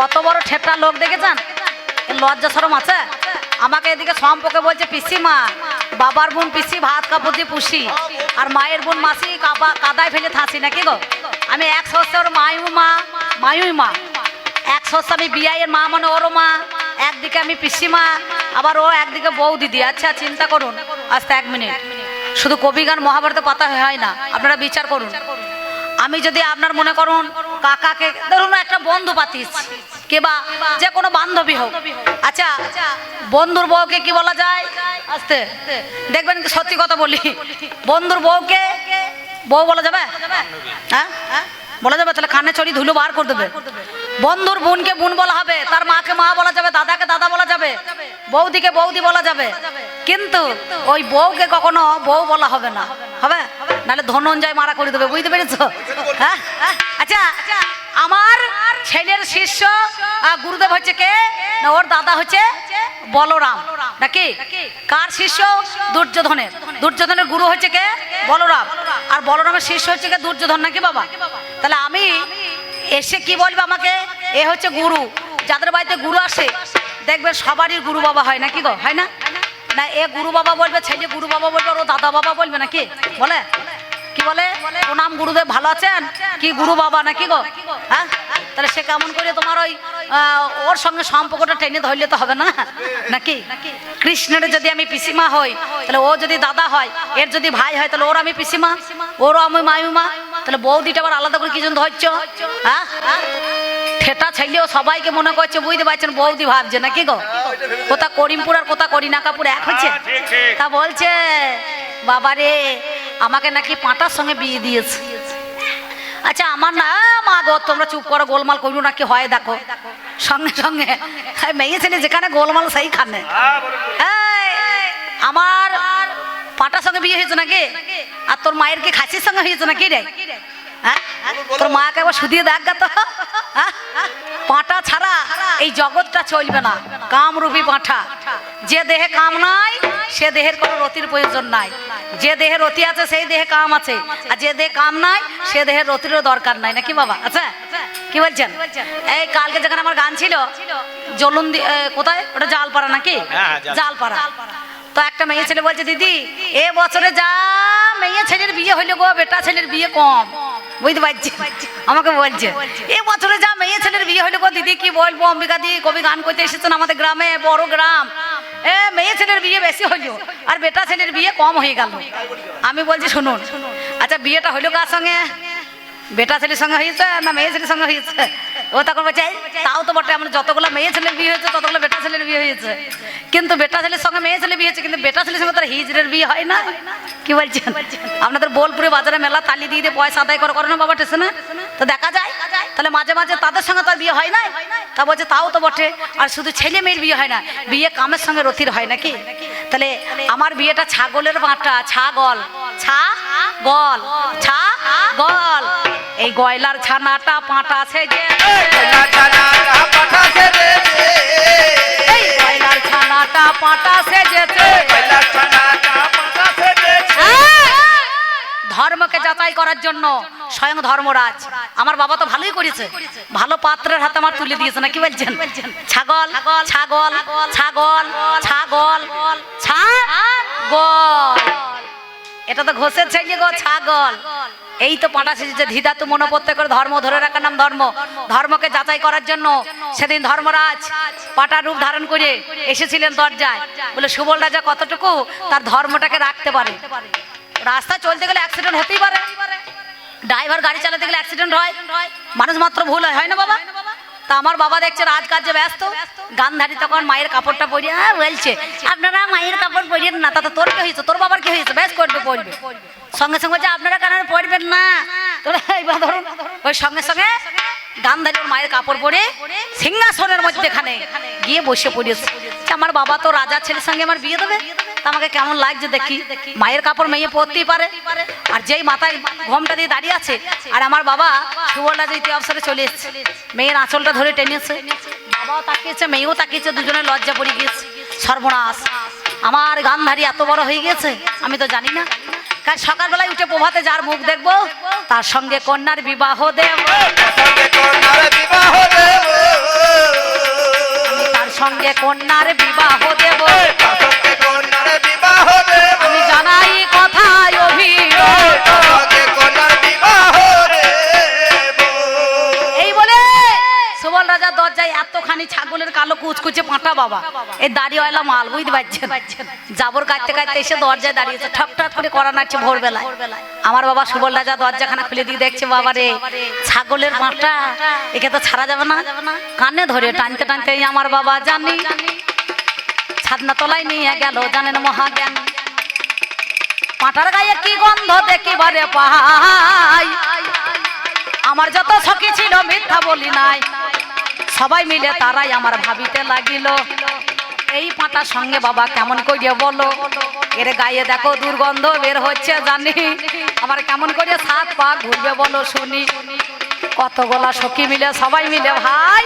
কত বড় ঠেপটা লোক দেখেছেন? লজ্জা সরম আছে। আমাকে এদিকে সম্পর্কে বলছে পিসিমা বাবার বোন পিসি, ভাত কাপড় দিয়ে পুষি, আর মায়ের বোন মাসি কাদায় ফেলে থাসি, নাকি গো? আমি এক সস্তা ওর মায়ু মা, মায়ুই মা। এক সস্তা আমি বিয়াইয়ের মা মানে ওরও মা, একদিকে আমি পিসিমা আবার ও একদিকে বউ দিদি আচ্ছা চিন্তা করুন, আস্তে এক মিনিট। শুধু কবি গান মহাভারতে পাতা হয় না, আপনারা বিচার করুন। আমি যদি আপনার মনে করুন কাকাকে, ধরুন একটা বন্ধু পাতিস কে বা যে কোনো বান্ধবী হোক। আচ্ছা বন্ধুর বউকে কি বলা যায়? আস্তে, দেখবেন সত্যি কথা বলি। বন্ধুর বউকে বউ বলা যাবে? হ্যাঁ? বলা যাবে? তাহলে কানে চড়ি ধুলো বার করে দেবে। বন্ধুর বোনকে বোন বলা হবে, তার মাকে মা বলা যাবে, দাদাকে দাদা বলা যাবে? বৌদিকে বৌদি বলা যাবে। কিন্তু ওই বউকে কখনো বউ বলা হবে না। হবে? নাহলে ধনঞ্জয় মারা করে দেবে, বুঝতে পেরেছ? হ্যাঁ? আচ্ছা আমার ছেলের শিষ্য গুরুদেব হচ্ছে কে? না, ওর দাদা হচ্ছে বলরাম। নাকি? কার শিষ্য? দুর্যোধনের। দুর্যোধনের গুরু হচ্ছে কে? বলরাম। আর বলরামের শিষ্য হচ্ছে কে? দুর্যোধন, নাকি বাবা? তাহলে আমি এসে কি বলবে আমাকে? এ হচ্ছে গুরু। যাদের বাড়িতে গুরু আসে দেখবে সবারই গুরু বাবা হয় নাকি গো? হয় না? না, এ গুরু বাবা বলবে ছেলে গুরু বাবা বলবে ও দাদা বাবা বলবে নাকি? বলে? কি বলে? প্রণাম গুরুদেব ভালো আছেন? কি গুরু বাবা নাকি গো? হ্যাঁ? তাহলে সে কেমন করে তোমার ওই ওর সঙ্গে সম্পর্কটা টেনে ধরলে তো হবে না? নাকি? কৃষ্ণের যদি আমি পিসিমা হই, তাহলে ও যদি দাদা হয়, এর যদি ভাই হয়, তাহলে ওর আমি পিসিমা? ওরও আমি মায়ুমা তাহলে বৌদিটা আবার আলাদা করে কি জন্য ধরছ? হ্যাঁ? ঠেটা ছেলেও সবাইকে মনে করছে বুঝতে পারছেন বৌদি ভাবছে নাকি গো? কোথা করিমপুর আর কোথা করিনাকাপুর এক হচ্ছে? ঠিক। তা বলছে বাবারে আমাকে নাকি পাঁটার সঙ্গে বিয়ে দিয়েছে। আচ্ছা আমার না মা গো তোমরা চুপ করো গোলমাল করো নাকি হয় দেখো। সঙ্গে সঙ্গে মেয়ে ছেলে যেখানে গোলমাল সেই খানে হ্যাঁ, আমার পাঁটার সঙ্গে বিয়ে হয়েছে নাকি? আর তোর মায়ের কি খাসির সঙ্গে হয়েছে নাকি রে? হ্যাঁ? তোর মাকে একবার শুধিয়ে দেখ গা তো। হ্যাঁ? পাঁটা ছাড়া এই জগৎটা চলবে না। কামরূপী পাঁঠা। যে দেহে কাম নাই সে দেহের কোনো রতির প্রয়োজন নাই। যে দেহে রতি আছে সেই দেহে কাম আছে। আর যে দেহে কাম নাই সে দেহের রতিরও দরকার নাই। নাকি বাবা? আচ্ছা কি বলছেন? এই কালকে যেখানে আমার গান ছিল জলুন্দি এ, কোথায়? ওটা জালপাড়া নাকি? হ্যাঁ, জালপাড়া। তো একটা মেয়ে ছেলে বলছে দিদি এ বছরে যা মেয়ে ছেলের বিয়ে হইলে গো বেটা ছেলের বিয়ে কম। বুঝতে পারছি। আমাকে বলছে, এ বছরে যা মেয়ে ছেলের বিয়ে হলো গো, দিদি কি বলব? অম্বিকা দি কবি গান করতে এসেছেন আমাদের গ্রামে, বড় গ্রাম। এ মেয়ে ছেলের বিয়ে বেশি হইল আর বেটা ছেলের বিয়ে কম হয়ে গেল। আমি বলছি, শুনুন আচ্ছা বিয়েটা হইল কার সঙ্গে? বেটা ছেলের সঙ্গে হয়েছে না মেয়ে ছেলের সঙ্গে হয়েছে? ও তখন "এই, তাও তো বটে আমরা যতগুলো মেয়ে ছেলের বিয়ে হয়েছে ততগুলো বেটা ছেলের বিয়ে হয়েছে। কিন্তু বেটা ছেলের সঙ্গে মেয়ে ছেলে বিয়ে হয়েছে কিন্তু বেটা ছেলের সঙ্গে তার হিজড়ের বিয়ে হয় না। কি বলছেন? আপনাদের বোলপুরে বাজারে মেলা তালি দিয়ে দিয়ে পয়সা আদায় করে করে না বাবা স্টেশনে তো দেখা যায় তাহলে মাঝে মাঝে তাদের সঙ্গে তার বিয়ে হয় না তা বলছে তাও তো বটে আর শুধু ছেলে মেয়ের বিয়ে হয় না বিয়ে কামের সঙ্গে রতির হয় নাকি? তাহলে আমার বিয়েটা ছাগলের বাঁটা ছাগল। ছা গল ছা গল এই গয়লার ছানাটা পাঁটা সেজে কয়লা ছানাটা গয়লার পাঁটা সেজেছে। ধর্মকে যাচাই করার জন্য স্বয়ং ধর্মরাজ। আমার বাবা তো ভালোই করেছে। ভালো পাত্রের হাতে আমার তুলে দিয়েছে না কি বলছেন ছাগল ছাগল ছাগল। ছাগল। ছাগল। এটা তো ঘষের ছেলে গো, ছাগল। এই তো পাটা যে ধিদা তো মনোপত্য করে ধর্ম ধরে রাখার নাম ধর্ম। ধর্মকে যাচাই করার জন্য সেদিন ধর্মরাজ পাটা রূপ ধারণ করে এসেছিলেন দরজায়। বলে সুবল রাজা কতটুকু, তার ধর্মটাকে রাখতে পারে। রাস্তা চলতে গেলে অ্যাক্সিডেন্ট হতেই পারে। ড্রাইভার গাড়ি চালাতে গেলে অ্যাক্সিডেন্ট হয়। মানুষ মাত্র ভুল হয় হয় না বাবা? তা আমার বাবা দেখছে রাজ রাজকার্যে ব্যস্ত। গান্ধারী তখন মায়ের কাপড়টা পরিয়ে হ্যাঁ বলছে, আপনারা মায়ের কাপড় পরিয়ে না, তাতে তোর কি হয়েছে? তোর বাবার কি হয়েছে? বেশ করবে পড়বে সঙ্গে সঙ্গে যে আপনারা কেন পড়বেন না? তোরা ধরুন, ওই সঙ্গে সঙ্গে গান্ধারী ওর মায়ের কাপড় পরে সিংহাসনের মধ্যে এখানে গিয়ে বসে পড়েছে। যে আমার বাবা তো রাজার ছেলের সঙ্গে আমার বিয়ে দেবে। আমাকে কেমন লাগছে দেখি? মায়ের কাপড় মেয়ে পরতেই পারে। আর যেই মাথায় ঘমটা দিয়ে দাঁড়িয়ে আছে, আর আমার বাবা সুবর্ণা ইতি অবসরে চলে এসেছে মেয়ের আঁচলটা ধরে টেনেছে বাবাও তাকিয়েছে মেয়েও তাকিয়েছে দুজনে লজ্জা পড়ে গিয়েছে। সর্বনাশ। আমার গান্ধারী এত বড় হয়ে গেছে আমি তো জানি না। কাল সকালবেলায় উঠে প্রভাতে যার মুখ দেখব তার সঙ্গে কন্যার বিবাহ দেব। সঙ্গে কন্যার বিবাহ দেব সঙ্গে কন্যার বিবাহ দেব। তার সঙ্গে কন্যার বিবাহ দেব। আমি দরজায় এতখানি ছাগলের কালো কুচকুচে পাঁটা বাবা। এই দাঁড়িয়েওয়ালা মাল, বুঝতে পারছেন? জাবর কাটতে কাটতে এসে দরজায় দাঁড়িয়েছে। ঠক ঠক করে করা নাচছে ভোরবেলা আমার বাবা সুবল রাজা দরজাখানা খুলে দিয়ে দেখছে, বাবা রে, ছাগলের পাঁটা, একে তো ছাড়া যাবে না। কানে ধরে টানতে টানতে আমার বাবা জানি, ছাদনা তলায় নিয়ে গেল জানেন মহাজ্ঞান। পাঁটার গায়ে কি গন্ধ দেখি দেখিবারে পাই। আমার যত সখী ছিল মিথ্যা বলি নাই। সবাই মিলে তারাই আমার ভাবিতে লাগিল। এই পাঁটার সঙ্গে বাবা কেমন করিয়ে বলো? এর গায়ে দেখো দুর্গন্ধ বের হচ্ছে, জানি। আমার কেমন করে সাত পা ঘুরবে বলো শুনি। কত গোলা সখী মিলে, সবাই মিলে, ভাই,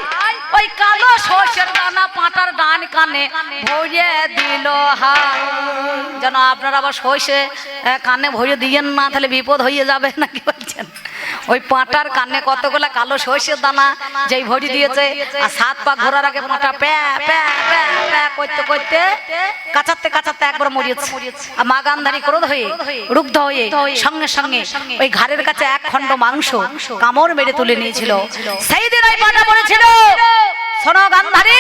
ওই কালো সর্ষের দানা পাঁটার ডান কানে ভরিয়ে দিল হা যেন আপনারা আবার সর্ষে কানে ভরিয়ে দিয়েন না, তাহলে বিপদ হয়ে যাবে নাকি বলছেন? ওই পাঁটার কানে কতগুলা কালো সর্ষের দানা যেই ভরি দিয়েছে আর সাত পা ঘোরার আগে পাঁটা প্যা প্যা প্যা প্যা করতে করতে কাচাতে কাচাতে একবার মরিয়েছে। আর মা গান্ধারী ক্রোধ হয়ে রুগ্ধ হয়ে সঙ্গে সঙ্গে ওই ঘাড়ের কাছে এক খণ্ড মাংস কামড় মেরে তুলে নিয়েছিল। সেই দিন ওই পাটা পড়েছিল। শোনো গান্ধারী!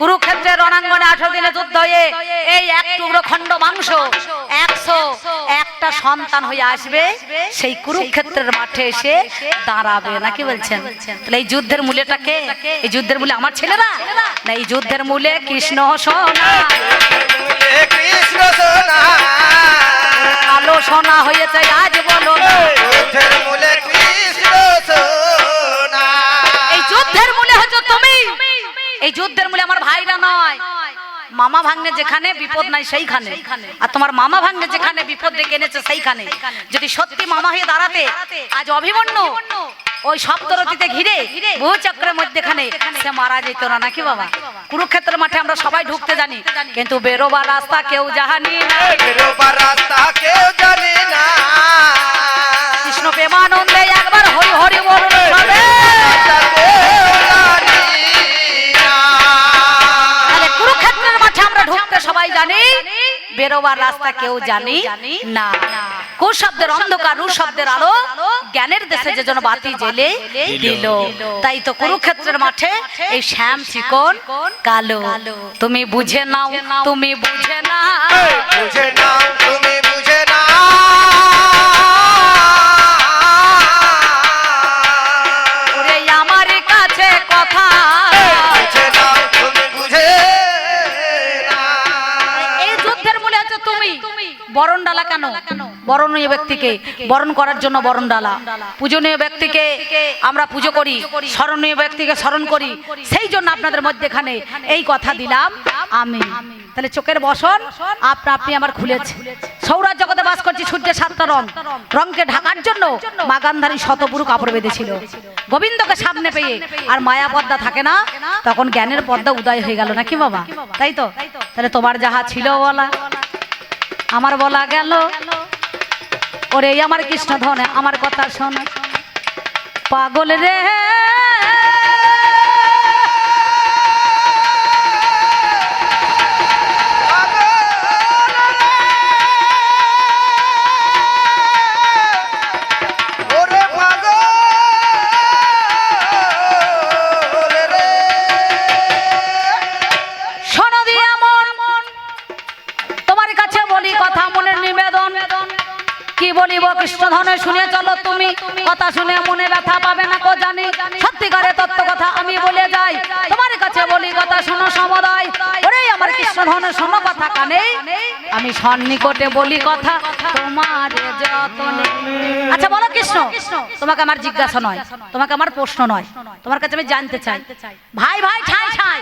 কুরুক্ষেত্রের রণাঙ্গনে আঠারো দিনে যুদ্ধ হয়ে এই এক টুকরো খণ্ড মাংস, একশো, একটা সন্তান হয়ে আসবে, সেই কুরুক্ষেত্রের মাঠে এসে দাঁড়াবে, নাকি বলছেন? তাহলে এই যুদ্ধের মূলেটাকে এই যুদ্ধের মূলে আমার ছেলেরা? না, এই যুদ্ধের মূলে কৃষ্ণ সোনা। কৃষ্ণ সোনা কালো সোনা হয়েছে, আজ বলো যুদ্ধের মূলে এই যুদ্ধের মূলে আমার ভাইরা নয়। মামা ভাগ্নে যেখানে বিপদ নাই সেইখানে। আর তোমার মামা ভাগ্নে যেখানে বিপদ ডেকে এনেছে সেইখানে। যদি সত্যি মামা হয়ে দাঁড়াতে আজ অভিমন্য ওই সপ্তরতিতে ঘিরে বহু চক্রের মধ্যেখানে সে মারা যেত না নাকি বাবা? কুরুক্ষেত্রের মাঠে আমরা সবাই ঢুকতে জানি কিন্তু বেরোবার রাস্তা কেউ জাহানি বেরোবার রাস্তা কেউ জানে না। কৃষ্ণ প্রেমানন্দে একবার হরি হরি বলুন সবে। সবাই জানি বেরোবার রাস্তা কেউ জানি না। কুশব্দের অন্ধকার রু শব্দের আলো জ্ঞানের দেশে যে জন্য বাতি জেলে দিল। তাই তো কুরুক্ষেত্রের মাঠে এই শ্যাম চিকন কালো। তুমি বুঝে নাও তুমি বুঝে না বুঝে নাও তুমি বুঝে না বরণ ডালা কেন? বরণীয় ব্যক্তিকে। বরণ করার জন্য বরণ ডালা পূজনীয় ব্যক্তিকে আমরা পুজো করি, স্মরণীয় ব্যক্তিকে স্মরণ করি। সেই জন্য আপনাদের মধ্যেখানে এই কথা দিলাম। আমি তাহলে চোখের বসন আপনা আপনি আমার খুলেছে সৌরাজ জগতে বাস করছি সূর্যের সাতটা রং। রংকে ঢাকার জন্য মা গান্ধারী শতপুরু কাপড় বেঁধেছিল। গোবিন্দকে সামনে পেয়ে আর মায়া পদ্মা থাকে না। তখন জ্ঞানের পদ্মা উদয় হয়ে গেল নাকি বাবা? তাই তো? তাহলে তোমার যাহা ছিল বলা। আমার বলা গেল ওরে আমার কৃষ্ণ ধনে আমার কথা শোন। পাগল রে। আমি সন্নিকটে বলি কথা, তোমার আচ্ছা বলো কৃষ্ণ, তোমাকে আমার জিজ্ঞাসা নয়, তোমাকে আমার প্রশ্ন নয়, তোমার কাছে আমি জানতে চাই। ভাই ভাই, ঠাই ঠাই,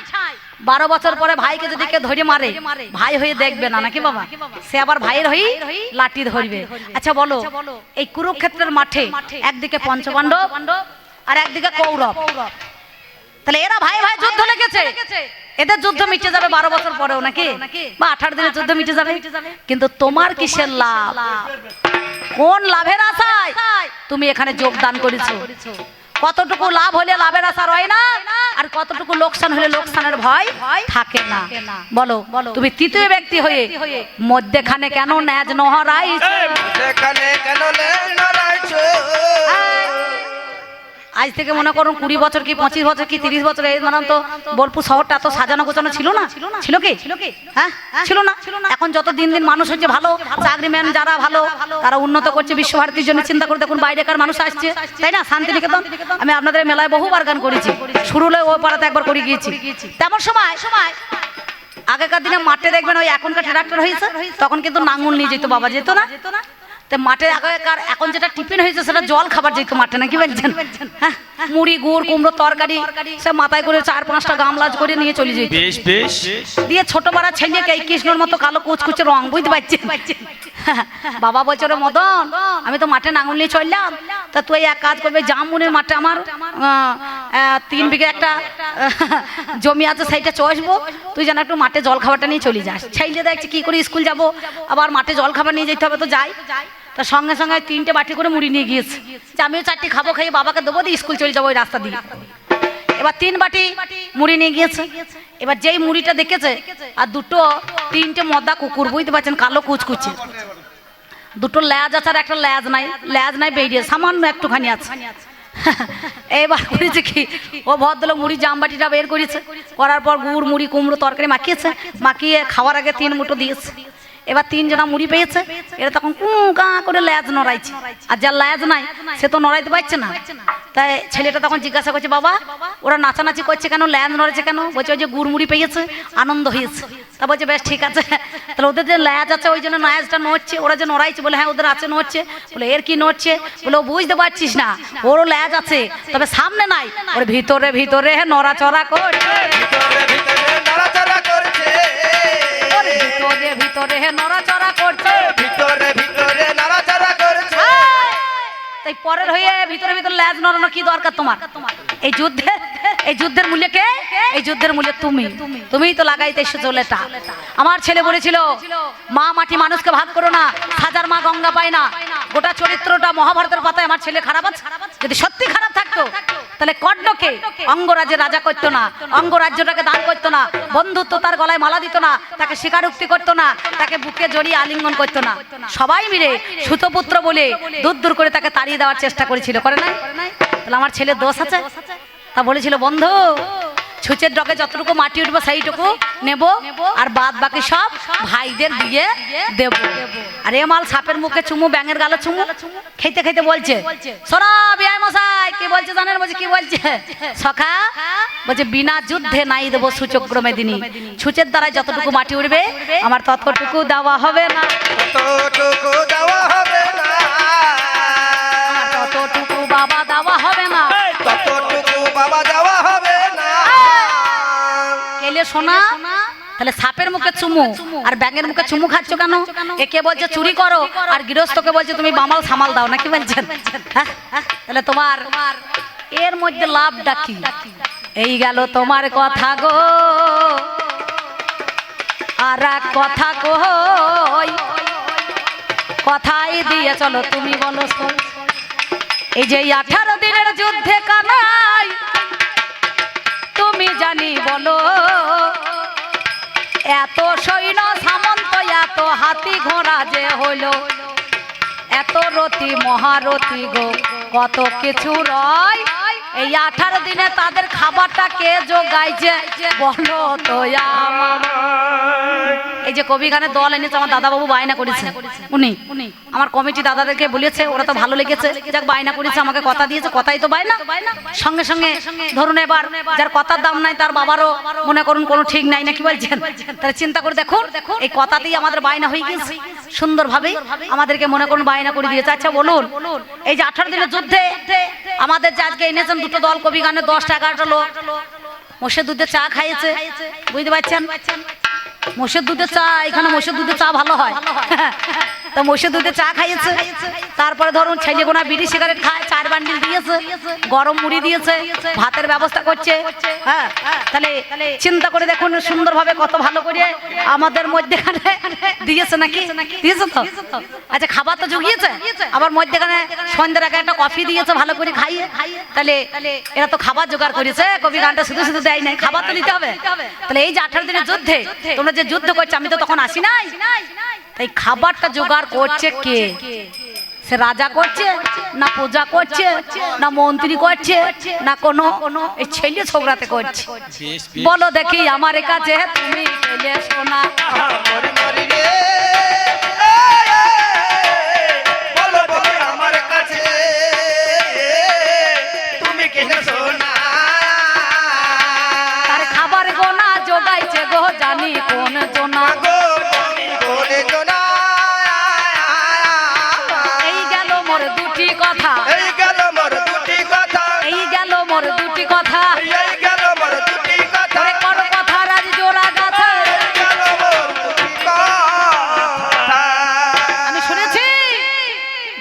বারো বছর পরে ভাইকে যদি কেউ ধরে মারে, ভাই হয়ে দেখবে না, নাকি বাবা? সে আবার ভাইয়ের হয়ে লাঠি ধরবে। আচ্ছা বলো, এই কুরুক্ষেত্রের মাঠে একদিকে পঞ্চপাণ্ডব আর একদিকে কৌরব। তাহলে এরা ভাই ভাই যুদ্ধ লেগেছে। এদের যুদ্ধ মিটে যাবে বারো বছর পরেও নাকি? বা আঠারো দিনের যুদ্ধ মিটে যাবে। কিন্তু তোমার কিসের লাভ? কোন লাভের আশায় তুমি এখানে যোগদান করেছ? কতটুকু লাভ হলে লাভের আশা রয় না? আর কতটুকু লোকসান হলে লোকসানের ভয় থাকে না। বলো বলো তুমি তৃতীয় ব্যক্তি হয়ে মধ্যেখানে কেন ন্যাজ নহরাই কেন আজ থেকে মনে করুন কুড়ি বছর কি পঁচিশ বছর কি তিরিশ বছর, এই মানে তো বোলপুর শহরটা এত সাজানো গোছানো ছিল না? ছিল কি? হ্যাঁ? ছিল না? এখন যত দিন দিন মানুষ হচ্ছে ভালো চাকরিম্যান যারা ভালো, তারা উন্নত করছে বিশ্বভারতীর জন্য। চিন্তা করে দেখুন বাইরেকার মানুষ আসছে, তাই না? শান্তিনিকেতন। আমি আপনাদের মেলায় বহুবার গান করেছি। শুরু হলে ওই পাড়াতে একবার করে গিয়েছি। তেমন সময় সময় আগেকার দিনে মাঠে দেখবেন ওই এখনকার ট্রাক্টর হয়েছে, তখন কিন্তু নাঙ্গুল নিয়ে যেত, বাবা যেত না? তো মাঠে আগেকার এখন যেটা টিফিন হয়েছে সেটা জল খাবার যেত মাঠে নাকি বলছেন? হ্যাঁ মুড়ি গুড় কুমড়ো তরকারি সে মাথায় করে চার পাঁচটা গামলাজ করে নিয়ে চলে যেত। বেশ বেশ। দিয়ে ছোট বড় ছেলেকে এই কৃষ্ণর মতো কালো কুচকুচে রং বুঝতে পারছেন। বাবা বলছে রে মদন আমি তো মাঠে নাঙল নিয়ে চললাম। তা তুই এক কাজ করবে জামুনের মাঠে আমার আহ, তিন বিঘে একটা জমি আছে সেইটা চসবো তুই যেন একটু মাঠে জল খাবারটা নিয়ে চলে যাস। ছেলে দেখছি কি করে স্কুল যাব। আবার মাঠে জল খাবার নিয়ে যেতে হবে তো যাই। তা সঙ্গে সঙ্গে তিনটে বাটি করে মুড়ি নিয়ে গিয়েছে। যে আমিও চারটি খাব খাইয়ে বাবাকে দেবো দিয়ে স্কুল চলে যাব ওই রাস্তা দিয়ে। এবার তিন বাটি মুড়ি নিয়ে গিয়েছে। এবার যেই মুড়িটা দেখেছে আর দুটো তিনটে মদা কুকুর বুঝতে পারছেন কালো কুচকুচে। দুটো ল্যাজ আছে আর একটা ল্যাজ নাই। ল্যাজ নাই বেরিয়ে সামান্য একটুখানি আছে। এবার করেছে কি? ও ভদ্রলোক মুড়ি জামবাটিটা বের করেছে। করার পর গুড়, মুড়ি, কুমড়ো তরকারি মাখিয়েছে। মাখিয়ে খাওয়ার আগে তিন মুঠো দিয়েছে। এবার তিনজনা মুড়ি পেয়েছে। এরা তখন কু কা করে ল্যাজ নড়াইছে। আর যার ল্যাজ নাই, সে তো নড়াইতে পারছে না। তাই ছেলেটা তখন জিজ্ঞাসা করছে, বাবা, ওরা নাচানাচি করছে কেন? ল্যাজ নড়েছে কেন? বলছে, ওই যে গুড় মুড়ি পেয়েছে, আনন্দ হয়েছে। তা বলছে, বেশ, ঠিক আছে। তাহলে ওদের যে ল্যাজ আছে, ওই জন্য ল্যাজটা নড়ছে, ওরা যে নড়াইছে বলে হ্যাঁ ওদের আছে নড়ছে। বলে, এর কি নড়ছে? বলে, ও বুঝতে পারছিস না, ওরও ল্যাজ আছে, তবে সামনে নাই। ওর ভিতরে ভিতরে নড়াচড়া করছে। নড়াচড়া করছে ভিতরে ভিতরে নড়াচড়া করছে। তাই পরের হয়ে ভিতরে ভিতরে ল্যাজ নড়ানো কি দরকার তোমার? এই যুদ্ধে এই যুদ্ধের মূল্য কে? এই যুদ্ধের মূল্য তুমি। তুমিই তো লাগাইতে এসেছ লেটা। আমার ছেলে বলেছিল, মা মাটি মানুষকে ভাগ করো না হাজার মা গঙ্গা পায় না। গোটা চরিত্রটা মহাভারতের পাতায় আমার ছেলে খারাপ আছে। যদি সত্যি খারাপ থাকতো, তাহলে কর্ণকে অঙ্গরাজ্যের রাজা করতো না, অঙ্গরাজ্যটাকে দান করতো না, বন্ধুত্ব তার গলায় মালা দিত না, তাকে স্বীকারোক্তি করতো না, তাকে বুকে জড়িয়ে আলিঙ্গন করতো না। সবাই মিলে সুতপুত্র বলে দূর দূর করে তাকে তাড়িয়ে দেওয়ার চেষ্টা করেছিল। করে না তাহলে আমার ছেলের দোষ আছে? তা বলেছিল, বন্ধু, ছুঁচের ডগে যতটুকু মাটি উঠবো সেইটুকু নেব আর বাদ বাকি সব ভাইদের দিয়ে দেব। আর এ মাল সাপের মুখে চুমু, ব্যাঙের গালে চুমু খেতে খেতে বলছে বিয়াই মশাই, কি বলছে জানেন বলছে, কি বলছে? সখা বলছে, বিনা যুদ্ধে নাই দেবো সূচক্রমে দিনী ছুঁচের দ্বারা যতটুকু মাটি উঠবে, আমার ততটুকু দেওয়া হবে না। ততটুকু দেওয়া হবে সোনা তাহলে সাপের মুখে চুমু আর ব্যাঙের মুখে চুমু খাচ্ছ কেন? একে বলছে চুরি করো আর গৃহস্থকে বলছে তুমি বামাল সামাল দাও নাকি বলছেন হ্যাঁ? তাহলে তোমার এর মধ্যে লাভটা কি? এই গেল তোমার কথা গো। আর কথা কই? কথাই দিয়ে চলো তুমি বলো। এই যে আঠারো দিনের যুদ্ধে কানাই জানি বলো? এত সৈন্য সামন্ত এত হাতি ঘোড়া যে হলো এত রতি মহারতি গো কত কিছু রয়। এই আঠারো দিনে তাদের খাবারটা কে যোগাইছে বলো তো আমার এই যে কবি গানের দল এনেছে, আমার দাদা বাবু বায়না করেছে। উনি, আমার কমিটি দাদাদেরকে বলেছে, ওরা তো ভালো লেগেছে। যাক, বায়না করেছে, আমাকে কথা দিয়েছে, কথাই তো বায়না। সঙ্গে সঙ্গে ধরুন এবার, যার কথার দাম নাই, তার বাবারও মনে করুন কোনো ঠিক নাই, নাকি বলছেন? তাহলে চিন্তা করে দেখুন, এই কথাতেই আমাদের বায়না হয়ে গেছে। সুন্দরভাবে আমাদেরকে মনে করুন বায়না করে দিয়েছে। আচ্ছা বলুন, এই যে আঠারো দিনের যুদ্ধে আমাদের যে আজকে এনেছেন দুটো দল, কবি গানে দশটা, এগারোটা লোক মোষের দুধে চা খাইয়েছে, বুঝতে পারছেন? মোষের দুধের চা এখানে মোষের দুধের চা ভালো হয়। তো মহিষের দুধে চা খাইয়েছে। তারপরে ধরুন ছেলে গোনা বিড়ি সিগারেট খায় চার বান্ডিল দিয়েছে গরম মুড়ি দিয়েছে ভাতের ব্যবস্থা করছে হ্যাঁ? তাহলে চিন্তা করে দেখুন সুন্দরভাবে কত ভালো করে আমাদের মধ্যেখানে দিয়েছে নাকি? দিয়েছে তো? আচ্ছা খাবার তো জুগিয়েছে। আবার মধ্যেখানে সন্ধ্যের আগে একটা কফি দিয়েছে ভালো করে খাইয়ে। তাহলে এরা তো খাবার জোগাড় করেছে কবি গানটা শুধু শুধু দেয় নাই। খাবার তো নিতে হবে। তাহলে এই যে আঠারো দিনের যুদ্ধে তোমরা যে যুদ্ধ করছ আমি তো তখন আসি নাই। এই খাবারটা জোগাড় করছে কে? সে রাজা করছে না পূজা করছে না মন্ত্রী করছে না কোনো এই ছেলে ছোকরাতে করছে। বলো দেখি আমার কাছে তুমি সোনা।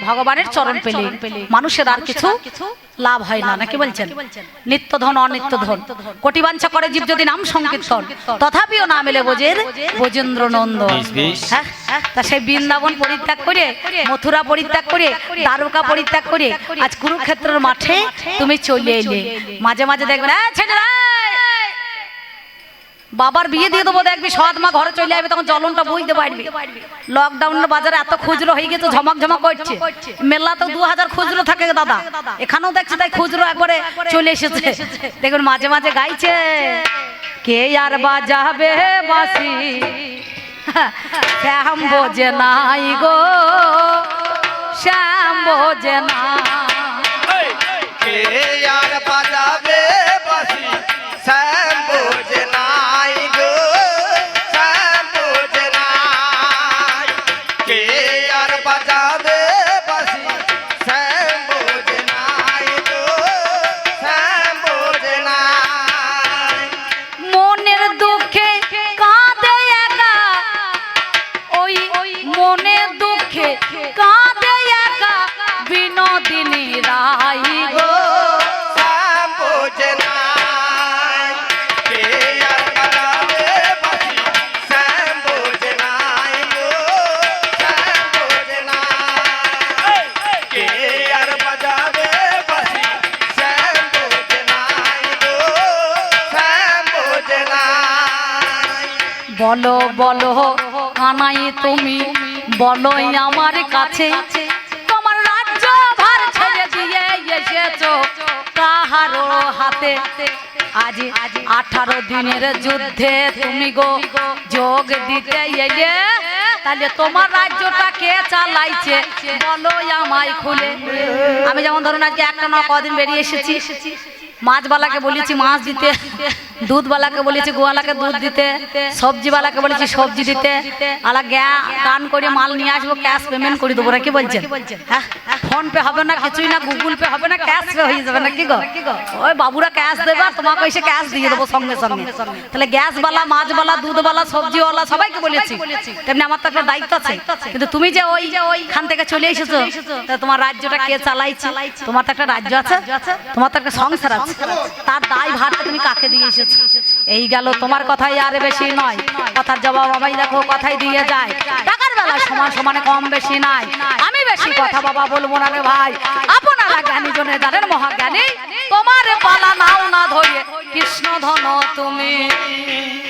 ভগবানের চরণ পেলে মানুষের আর কিছু লাভ হয় না নাকি বলছেন? নিত্য ধন অনিত্য ধন কোটি বাঞ্ছা করে জীব যদি নাম সংকীর্তন তথাপিও না মেলে বোঝের বোজেন্দ্র বেশ। হ্যাঁ, হ্যাঁ, তা সেই বৃন্দাবন পরিত্যাগ করে মথুরা পরিত্যাগ করে দ্বারকা পরিত্যাগ করে আজ কুরুক্ষেত্রের মাঠে তুমি চলে এলে। মাঝে মাঝে দেখবে "এই ছেলেরা, এই!" বাবার বিয়ে দিয়ে দেবো দেখবি সৎ মা ঘরে চলে আসবে, তখন জ্বলনটা বুঝতে পারবি। লকডাউনের বাজারে এত খুচরো হয়ে গেছে, ঝমক ঝমক করছে। মেলা তো দু হাজার খুচরো থাকে দাদা। এখানেও দেখছি তাই খুচরো একবারে চলে এসেছে। দেখুন, মাঝে মাঝে গাইছে। কে আর বাজাবে বাসি শ্যাম বোঝে নাই গো। শ্যাম বোঝে না। কে আর বাজাবে বাসি শ্যাম বলো বলো কানাই তুমি বলো আমার কাছে। তোমার রাজ্য ভার ছেড়ে দিয়ে এসেছ কাহারো হাতে। আজ আঠারো দিনের যুদ্ধে তুমি গো যোগ দিতে এলে, তাহলে তোমার রাজ্যটা কে চালাইছে? বলো আমায় খুলে। আমি যেমন ধরুন আজকে একটা না কদিন বেরিয়ে এসেছি মাছবালাকে বলেছি মাছ দিতে। দুধবালাকে বলেছি, গোয়ালাকে দুধ দিতে, সবজিওয়ালাকে বলেছি, সবজি দিতে। আলা গ্যা গান করে মাল নিয়ে আসব, ক্যাশ পেমেন্ট করে দেবো কি বলছেন? হ্যাঁ ফোন পে হবে না, কিছুই না, গুগল পে হবে না, ক্যাশ পে হয়ে যাবে না কি গো? ওই বাবুরা ক্যাশ দেবে তোমাকে এসে ক্যাশ দিয়ে দেবো সঙ্গে সঙ্গে। তাহলে গ্যাসওয়ালা, মাছওয়ালা, দুধওয়ালা, সবজিওয়ালা সবাইকে বলেছি। তেমনি আমার তো একটা দায়িত্ব আছে। কিন্তু তুমি যে ওই যে ওইখান থেকে চলে এসেছ তোমার রাজ্যটা কে চালাইছে? তোমার তো একটা রাজ্য আছে, তোমার তো একটা সংসার আছে। তার দায় ভারটা তুমি কাকে দিয়ে এসেছ? এই গেল তোমার কথাই আর বেশি নয়। কথার জবাব বাবাই দেখো কথাই দিয়ে যায়। টাকার বেলা সমান সমানে কম বেশি নাই আমি বেশি কথা বাবা বলব না রে ভাই। আপনারা জ্ঞানী জনে জানেন মহাজ্ঞানী? তোমার পালা নাও না ধরে কৃষ্ণ ধন তুমি।